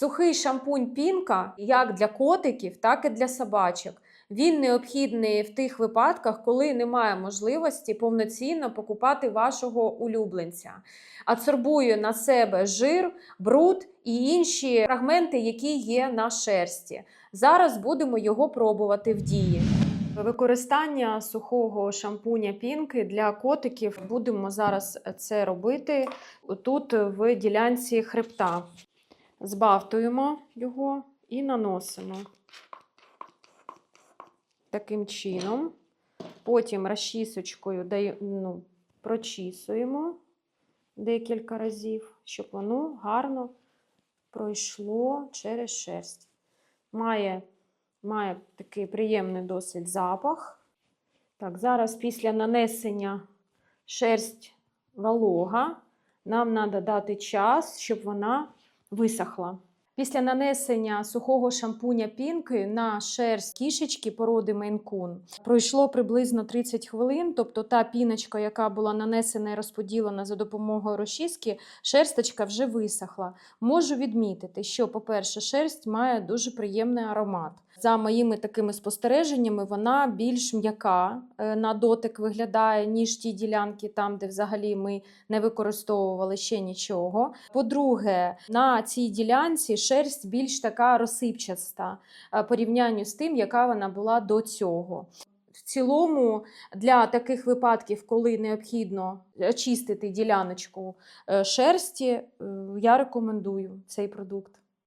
Сухий шампунь пінка як для котиків, так і для собачок. Він необхідний в тих випадках, коли немає можливості повноцінно покупати вашого улюбленця. Адсорбує на себе жир, бруд і інші фрагменти, які є на шерсті. Зараз будемо його пробувати в дії. Використання сухого шампуня пінки для котиків будемо зараз це робити тут в ділянці хребта. Збавтуємо його і наносимо таким чином. Потім розчісочкою ну, прочісуємо декілька разів, щоб воно гарно пройшло через шерсть. Має, має такий приємний досить запах. Так, зараз після нанесення шерсть волога, нам треба дати час, щоб вона висохла. Після нанесення сухого шампуня пінки на шерсть кішечки породи Мейн-кун пройшло приблизно 30 хвилин, тобто та піночка, яка була нанесена і розподілена за допомогою розчіски, шерсточка вже висохла. Можу відмітити, що, по-перше, шерсть має дуже приємний аромат. За моїми такими спостереженнями, вона більш м'яка е, на дотик виглядає, ніж ті ділянки, там, де взагалі ми не використовували ще нічого. По-друге, на цій ділянці шерсть більш така розсипчаста е, порівнянню з тим, яка вона була до цього. В цілому, для таких випадків, коли необхідно очистити діляночку е, шерсті, е, я рекомендую цей продукт.